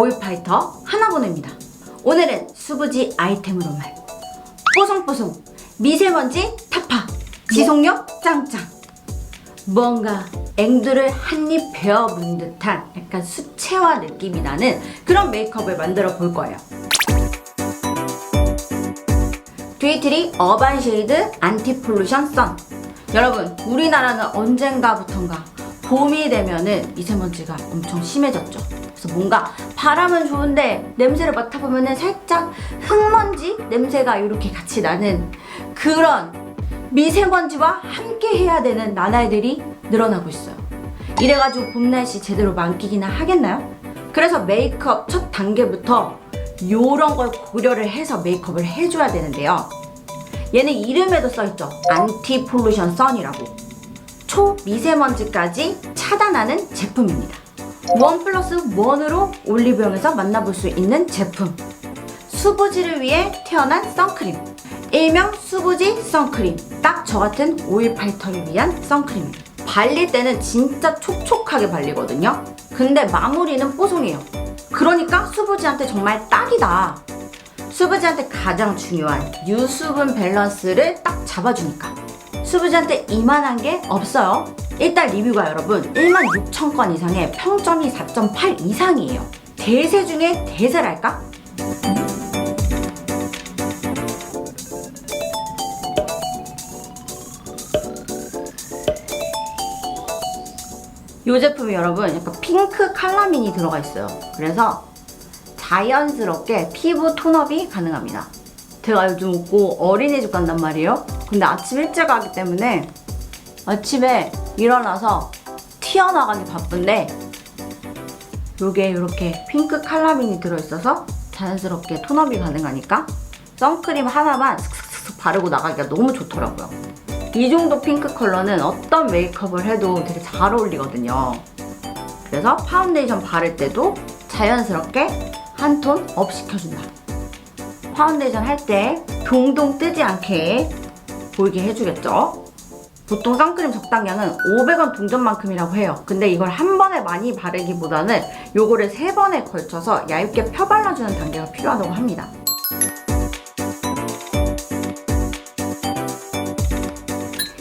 오일파이터 하나보네입니다. 오늘은 수부지 아이템으로만 뽀송뽀송. 미세먼지 타파. 지속력 짱짱. 뭔가 앵두를 한입 베어문 듯한 약간 수채화 느낌이 나는 그런 메이크업을 만들어 볼 거예요. 듀이트리 어반 쉐이드 안티 폴루션 선 여러분 우리나라는 언젠가부턴가 봄이 되면은 미세먼지가 엄청 심해졌죠. 그래서 뭔가 바람은 좋은데 냄새를 맡아보면은 살짝 흙먼지 냄새가 이렇게 같이 나는 그런 미세먼지와 함께 해야 되는 나날들이 늘어나고 있어요 이래가지고 봄 날씨 제대로 만끽이나 하겠나요? 그래서 메이크업 첫 단계부터 요런 걸 고려를 해서 메이크업을 해줘야 되는데요 얘는 이름에도 써있죠. 안티 폴루션 선이라고. 초미세먼지까지 차단하는 제품입니다. 원 플러스 원으로 올리브영에서 만나볼 수 있는 제품. 수부지를 위해 태어난 선크림. 일명 수부지 선크림. 딱 저 같은 오일 파이터를 위한 선크림입니다. 발릴 때는 진짜 촉촉하게 발리거든요. 근데 마무리는 뽀송해요. 그러니까 수부지한테 정말 딱이다. 수부지한테 가장 중요한 유수분 밸런스를 딱 잡아주니까 수부지한테 이만한 게 없어요 일단 리뷰가 여러분 1만 6천 건 이상의 평점이 4.8 이상이에요 대세 중에 대세랄까? 이 제품이 여러분 약간 핑크 칼라민이 들어가 있어요 그래서 자연스럽게 피부 톤업이 가능합니다. 제가 요즘 웃고 어린이집 간단 말이에요. 근데 아침 일찍 가기 때문에 아침에 일어나서 튀어나가기 바쁜데 요게 이렇게 핑크 칼라민이 들어있어서 자연스럽게 톤업이 가능하니까 선크림 하나만 슥슥슥 바르고 나가기가 너무 좋더라고요. 이 정도 핑크 컬러는 어떤 메이크업을 해도 되게 잘 어울리거든요. 그래서 파운데이션 바를 때도 자연스럽게 한 톤 업 시켜준다. 파운데이션 할 때 동동 뜨지 않게 보이게 해주겠죠? 보통 선크림 적당량은 500원 동전만큼이라고 해요. 근데 이걸 한 번에 많이 바르기보다는 요거를 세 번에 걸쳐서 얇게 펴발라주는 단계가 필요하다고 합니다.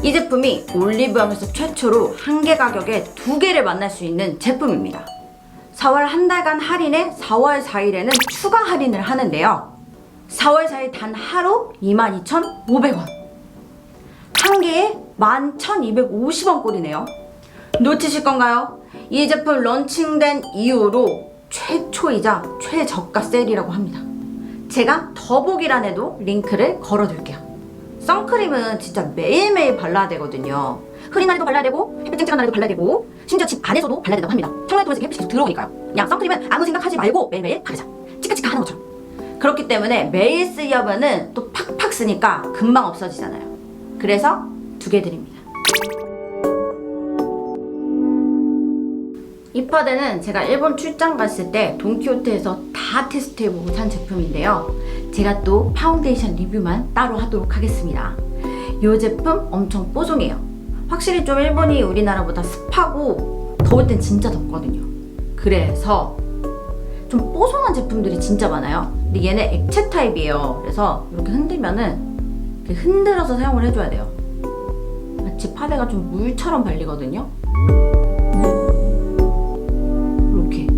이 제품이 올리브영에서 최초로 한 개 가격에 두 개를 만날 수 있는 제품입니다. 4월 한 달간 할인에 4월 4일에는 추가 할인을 하는데요. 4월 4일 단 하루 22,500원. 한 개에 11,250원 꼴이네요. 놓치실 건가요? 이 제품 런칭된 이후로 최초이자 최저가 세일이라고 합니다. 제가 더보기란 에도 링크를 걸어둘게요. 선크림은 진짜 매일매일 발라야 되거든요. 흐린 날에도 발라야 되고 햇빛 쨍쨍한 날에도 발라야 되고 심지어 집 안에서도 발라야 된다고 합니다. 청라에 통해서 햇빛이 들어오니까요. 그냥 선크림은 아무 생각하지 말고 매일매일 바르자. 치카치카 하는 것처럼. 그렇기 때문에 매일 쓰려면은 또 팍팍 쓰니까 금방 없어지잖아요. 그래서 두 개 드립니다. 이 파데는 제가 일본 출장 갔을 때 돈키호테에서 다 테스트해보고 산 제품인데요. 제가 또 파운데이션 리뷰만 따로 하도록 하겠습니다. 이 제품 엄청 뽀송해요. 확실히 좀 일본이 우리나라보다 습하고 더울 땐 진짜 덥거든요. 그래서 좀 뽀송한 제품들이 진짜 많아요. 근데 얘는 액체 타입이에요. 그래서 이렇게 흔들면은 흔들어서 사용을 해줘야 돼요. 마치 파데가 좀 물처럼 발리거든요. 이렇게.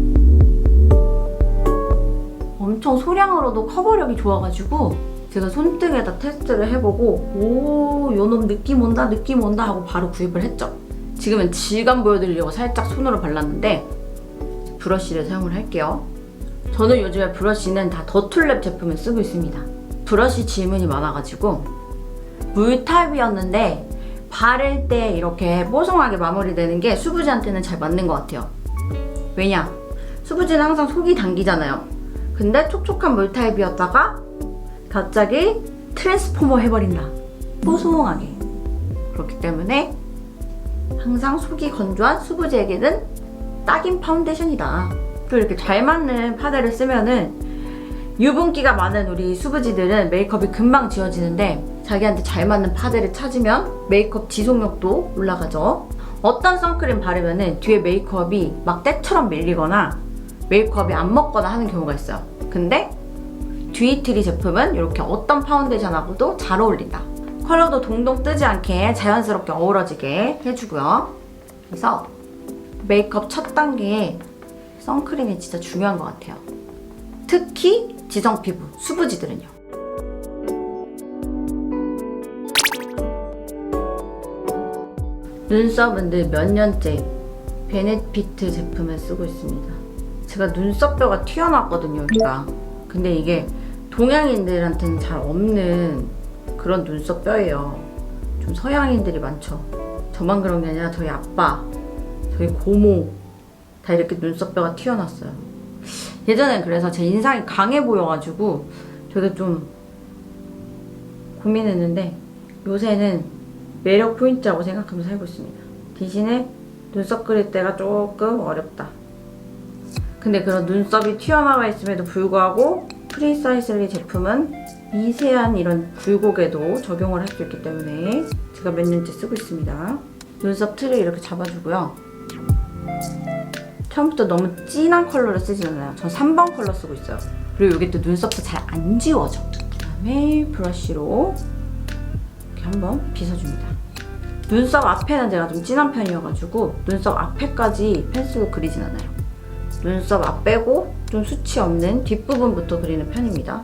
엄청 소량으로도 커버력이 좋아가지고 제가 손등에다 테스트를 해보고 오 요놈 느낌 온다 느낌 온다 하고 바로 구입을 했죠. 지금은 질감 보여드리려고 살짝 손으로 발랐는데 브러쉬를 사용을 할게요. 저는 요즘에 브러쉬는 다 더툴랩 제품을 쓰고 있습니다. 브러쉬 질문이 많아가지고 물 타입이었는데 바를 때 이렇게 뽀송하게 마무리되는 게 수부지한테는 잘 맞는 것 같아요 왜냐 수부지는 항상 속이 당기잖아요 근데 촉촉한 물 타입이었다가 갑자기 트랜스포머 해버린다. 뽀송하게. 그렇기 때문에 항상 속이 건조한 수부지에게는 딱인 파운데이션이다. 또 이렇게 잘 맞는 파데를 쓰면은 유분기가 많은 우리 수부지들은 메이크업이 금방 지워지는데 자기한테 잘 맞는 파데를 찾으면 메이크업 지속력도 올라가죠. 어떤 선크림 바르면은 뒤에 메이크업이 막 때처럼 밀리거나 메이크업이 안 먹거나 하는 경우가 있어요. 근데 듀이트리 제품은 이렇게 어떤 파운데이션하고도 잘 어울린다. 컬러도 동동 뜨지 않게 자연스럽게 어우러지게 해주고요. 그래서 메이크업 첫 단계에 선크림이 진짜 중요한 것 같아요. 특히 지성 피부, 수부지들은요. 눈썹은 늘 몇 년째 베네피트 제품을 쓰고 있습니다. 제가 눈썹뼈가 튀어나왔거든요, 여기가. 근데 이게 동양인들한테는 잘 없는 그런 눈썹뼈예요. 좀 서양인들이 많죠. 저만 그런 게 아니라 저희 아빠, 저희 고모 다 이렇게 눈썹뼈가 튀어났어요. 예전엔 그래서 제 인상이 강해 보여가지고 되게 좀 고민했는데 요새는 매력 포인트라고 생각하면서 살고 있습니다. 대신에 눈썹 그릴 때가 조금 어렵다. 근데 그런 눈썹이 튀어나와 있음에도 불구하고 프리사이슬리 제품은 미세한 이런 굴곡에도 적용을 할 수 있기 때문에 제가 몇 년째 쓰고 있습니다. 눈썹 틀을 이렇게 잡아주고요. 처음부터 너무 진한 컬러를 쓰지 않아요. 전 3번 컬러 쓰고 있어요. 그리고 여기 또 눈썹도 잘 안 지워져. 그 다음에 브러쉬로 이렇게 한번 빗어줍니다. 눈썹 앞에는 제가 좀 진한 편이어가지고 눈썹 앞에까지 펜슬로 그리진 않아요. 눈썹 앞 빼고 좀 수치 없는 뒷부분부터 그리는 편입니다.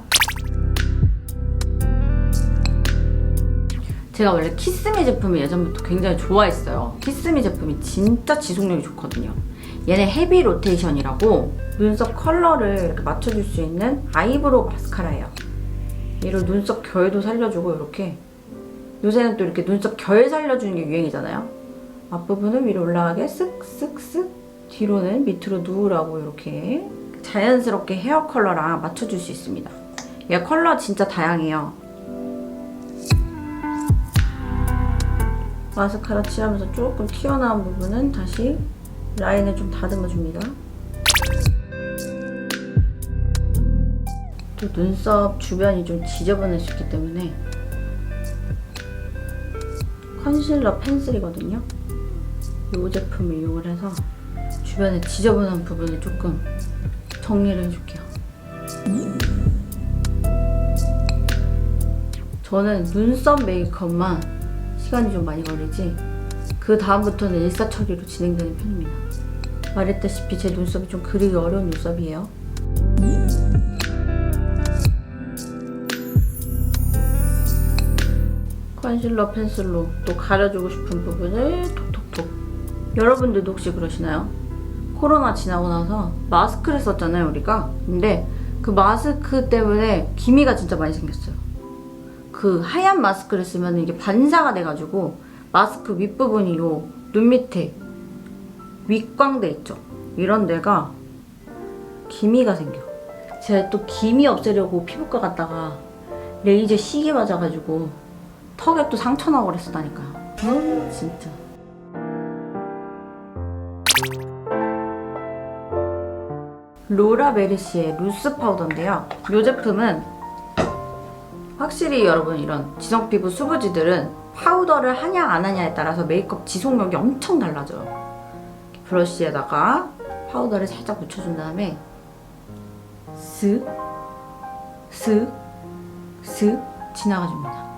제가 원래 키스미 제품을 예전부터 굉장히 좋아했어요. 키스미 제품이 진짜 지속력이 좋거든요. 얘네 헤비 로테이션이라고 눈썹 컬러를 이렇게 맞춰줄 수 있는 아이브로우 마스카라예요. 얘를 눈썹 결도 살려주고 이렇게 요새는 또 이렇게 눈썹 결 살려주는 게 유행이잖아요. 앞부분은 위로 올라가게 쓱쓱쓱 뒤로는 밑으로 누우라고 이렇게 자연스럽게 헤어 컬러랑 맞춰줄 수 있습니다. 얘 컬러 진짜 다양해요. 마스카라 칠하면서 조금 튀어나온 부분은 다시 라인을 좀 다듬어 줍니다. 또 눈썹 주변이 좀 지저분할 수 있기 때문에 컨실러 펜슬이거든요. 이 제품을 이용을 해서 주변에 지저분한 부분을 조금 정리를 해줄게요. 저는 눈썹 메이크업만 시간이 좀 많이 걸리지 그 다음부터는 일사처리로 진행되는 편입니다. 말했다시피 제 눈썹이 좀 그리기 어려운 눈썹이에요. 컨실러 펜슬로 또 가려주고 싶은 부분을 톡톡톡. 여러분들도 혹시 그러시나요? 코로나 지나고 나서 마스크를 썼잖아요 우리가. 근데 그 마스크 때문에 기미가 진짜 많이 생겼어요. 그 하얀 마스크를 쓰면 이게 반사가 돼가지고 마스크 윗부분이 요 눈 밑에 윗광대 있죠? 이런 데가 기미가 생겨. 제가 또 기미 없애려고 피부과 갔다가 레이저 시계 맞아가지고 턱에 또 상처 나고 그랬었다니까요 음 진짜 로라 베르시의 루스 파우더인데요. 이 제품은 확실히 여러분 이런 지성 피부 수부지들은 파우더를 하냐 안 하냐에 따라서 메이크업 지속력이 엄청 달라져요. 브러쉬에다가 파우더를 살짝 묻혀준 다음에 쓱, 쓱, 쓱 지나가줍니다.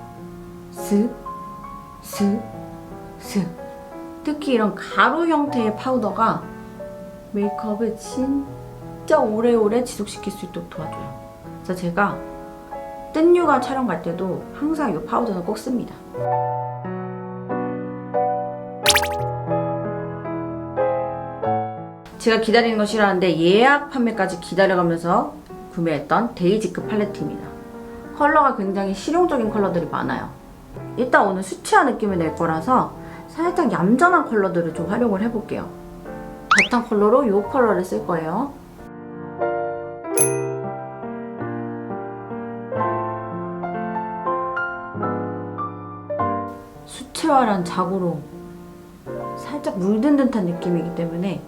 쓱, 쓱, 쓱. 특히 이런 가루 형태의 파우더가 메이크업을 진짜 오래오래 지속시킬 수 있도록 도와줘요. 그래서 제가 뜬유가 촬영 갈 때도 항상 이 파우더는 꼭 씁니다. 제가 기다리는 거 싫어하는데 예약 판매까지 기다려가면서 구매했던 데이지크 팔레트입니다. 컬러가 굉장히 실용적인 컬러들이 많아요. 일단 오늘 수채화 느낌을 낼 거라서 살짝 얌전한 컬러들을 좀 활용을 해볼게요. 바탕 컬러로 이 컬러를 쓸 거예요. 수채화란 자고로 살짝 물든 듯한 느낌이기 때문에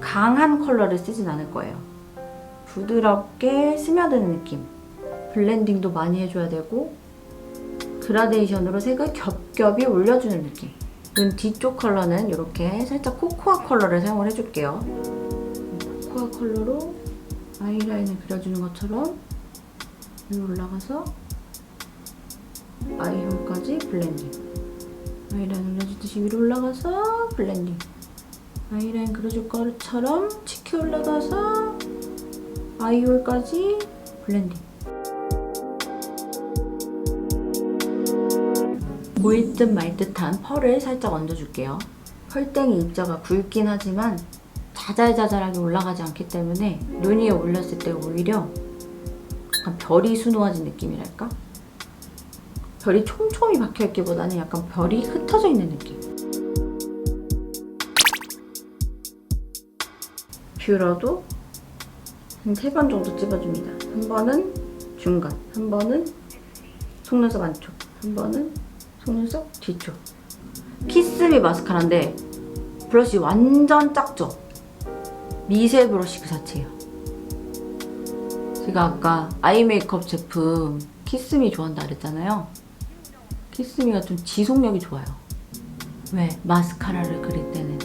강한 컬러를 쓰진 않을 거예요. 부드럽게 스며드는 느낌. 블렌딩도 많이 해줘야 되고 그라데이션으로 색을 겹겹이 올려주는 느낌. 눈 뒤쪽 컬러는 이렇게 살짝 코코아 컬러를 사용을 해줄게요. 코코아 컬러로 아이라인을 그려주는 것처럼 위로 올라가서 아이홀까지 블렌딩. 아이라인 올려주듯이 위로 올라가서 블렌딩. 아이라인 그려줄 것처럼 치켜 올라가서 아이홀까지 블렌딩. 보일 듯 말 듯한 펄을 살짝 얹어줄게요. 펄땡이 입자가 굵긴 하지만 자잘자잘하게 올라가지 않기 때문에 눈 위에 올렸을 때 오히려 약간 별이 수놓아진 느낌이랄까? 별이 촘촘히 박혀있기보다는 약간 별이 흩어져 있는 느낌. 뷰러도 한 세 번 정도 찝어줍니다. 한 번은 중간, 한 번은 속눈썹 안쪽, 한 번은 속눈썹 뒤쪽. 키스미 마스카라인데 브러쉬 완전 작죠? 미세 브러쉬 그 자체예요. 제가 아까 아이 메이크업 제품 키스미 좋아한다 그랬잖아요. 키스미가 좀 지속력이 좋아요. 왜? 마스카라를 그릴 때는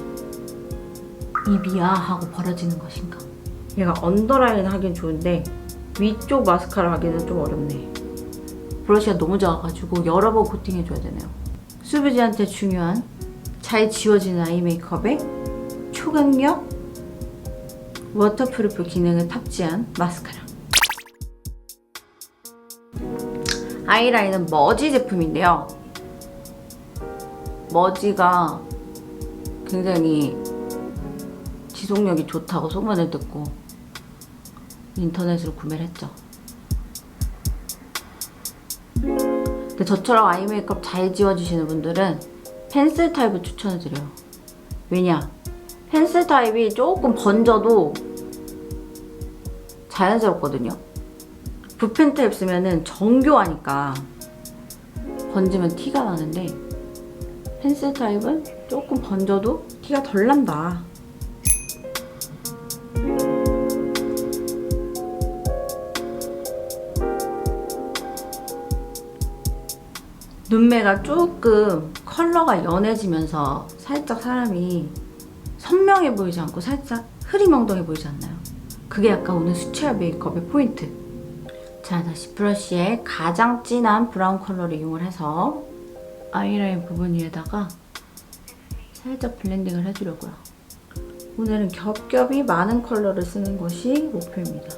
입이야 하고 벌어지는 것인가? 얘가 언더라인 하긴 좋은데 위쪽 마스카라 하기는 좀 어렵네. 브러쉬가 너무 작아가지고 여러 번 코팅해줘야 되네요. 수비지한테 중요한 잘 지워지는 아이 메이크업에 초강력 워터프루프 기능을 탑재한 마스카라. 아이라인은 머지 제품인데요. 머지가 굉장히 지속력이 좋다고 소문을 듣고 인터넷으로 구매를 했죠. 근데 저처럼 아이 메이크업 잘 지워주시는 분들은 펜슬 타입을 추천해드려요. 왜냐? 펜슬 타입이 조금 번져도 자연스럽거든요. 붓펜 타입 쓰면은 정교하니까 번지면 티가 나는데 펜슬 타입은 조금 번져도 티가 덜 난다. 눈매가 조금 컬러가 연해지면서 살짝 사람이 선명해 보이지 않고 살짝 흐리멍덩해 보이지 않나요? 그게 약간 오늘 수채화 메이크업의 포인트. 자, 다시 브러쉬에 가장 진한 브라운 컬러를 이용을 해서 아이라인 부분 위에다가 살짝 블렌딩을 해주려고요. 오늘은 겹겹이 많은 컬러를 쓰는 것이 목표입니다.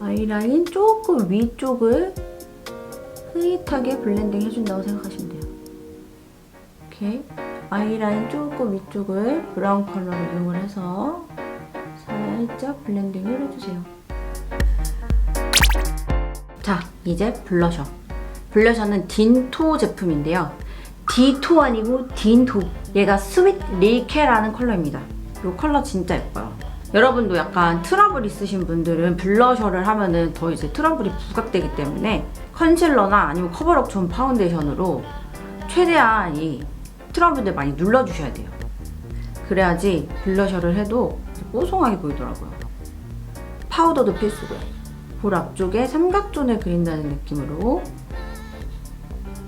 아이라인 조금 위쪽을 흐릿하게 블렌딩 해준다고 생각하시면 돼요. 이렇게 아이라인 조금 위쪽을 브라운 컬러를 이용을 해서 살짝 블렌딩을 해주세요. 자, 이제 블러셔. 블러셔는 딘토 제품인데요. 디토 아니고 딘토. 얘가 스윗 리케라는 컬러입니다. 이 컬러 진짜 예뻐요. 여러분도 약간 트러블 있으신 분들은 블러셔를 하면은 더 이제 트러블이 부각되기 때문에 컨실러나 아니면 커버력 좋은 파운데이션으로 최대한 이 트러블들 많이 눌러주셔야 돼요. 그래야지 블러셔를 해도 뽀송하게 보이더라고요. 파우더도 필수고요. 볼 앞쪽에 삼각존을 그린다는 느낌으로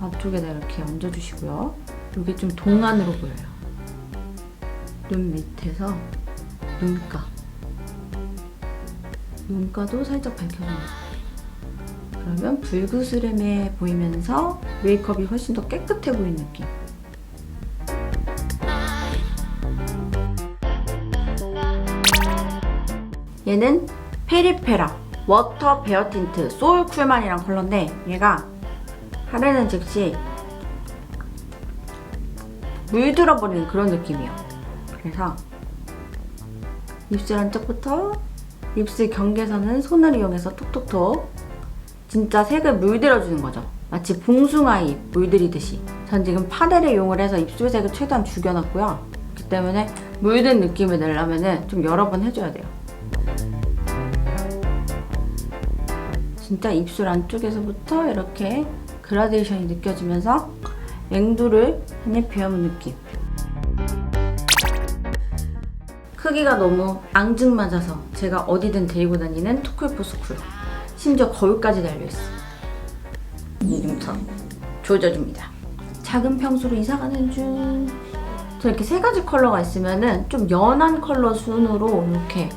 앞쪽에다 이렇게 얹어주시고요. 이게 좀 동안으로 보여요. 눈 밑에서 눈가. 눈가도 살짝 밝혀줍니다. 그러면 불그스름해 보이면서 메이크업이 훨씬 더 깨끗해 보이는 느낌. 얘는 페리페라 워터 베어 틴트 소울 쿨만이란 컬러인데 얘가 하려는 즉시 물들어 버리는 그런 느낌이에요. 그래서 입술 안쪽부터 입술 경계선은 손을 이용해서 톡톡톡 진짜 색을 물들어주는 거죠. 마치 봉숭아잎 물들이듯이. 전 지금 파데를 이용을 해서 입술색을 최대한 죽여놨고요. 그렇기 때문에 물든 느낌을 내려면 좀 여러 번 해줘야 돼요. 진짜 입술 안쪽에서부터 이렇게 그라데이션이 느껴지면서 앵두를 한입 베어문 느낌. 크기가 너무 앙증맞아서 제가 어디든 데리고 다니는 토크포스쿨 심지어 거울까지 달려있어 이중턱 조져줍니다 작은 평수로 이사가는 중저 이렇게 세 가지 컬러가 있으면은 좀 연한 컬러 순으로 이렇게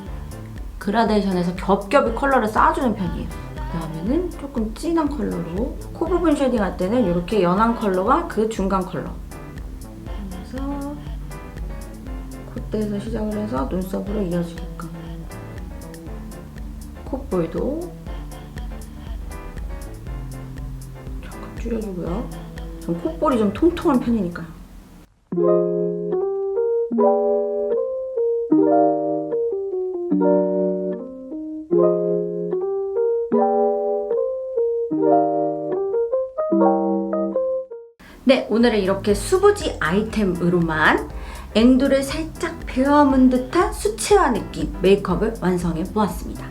그라데이션에서 겹겹이 컬러를 쌓아주는 편이에요. 그 다음에는 조금 진한 컬러로 코 부분 쉐딩 할 때는 이렇게 연한 컬러가 그 중간 컬러. 그래서 콧대에서 시작을 해서 눈썹으로 이어지게끔. 콧볼도 줄여주고요. 전 콧볼이 좀 통통한 편이니까. 네, 오늘은 이렇게 수부지 아이템으로만 앵두를 살짝 베어문 듯한 수채화 느낌 메이크업을 완성해 보았습니다.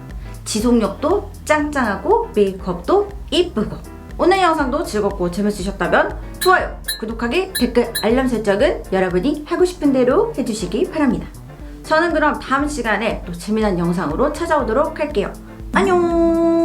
지속력도 짱짱하고 메이크업도 이쁘고 오늘 영상도 즐겁고 재밌으셨다면 좋아요, 구독하기, 댓글, 알람 설정은 여러분이 하고 싶은 대로 해주시기 바랍니다. 저는 그럼 다음 시간에 또 재미난 영상으로 찾아오도록 할게요. 안녕!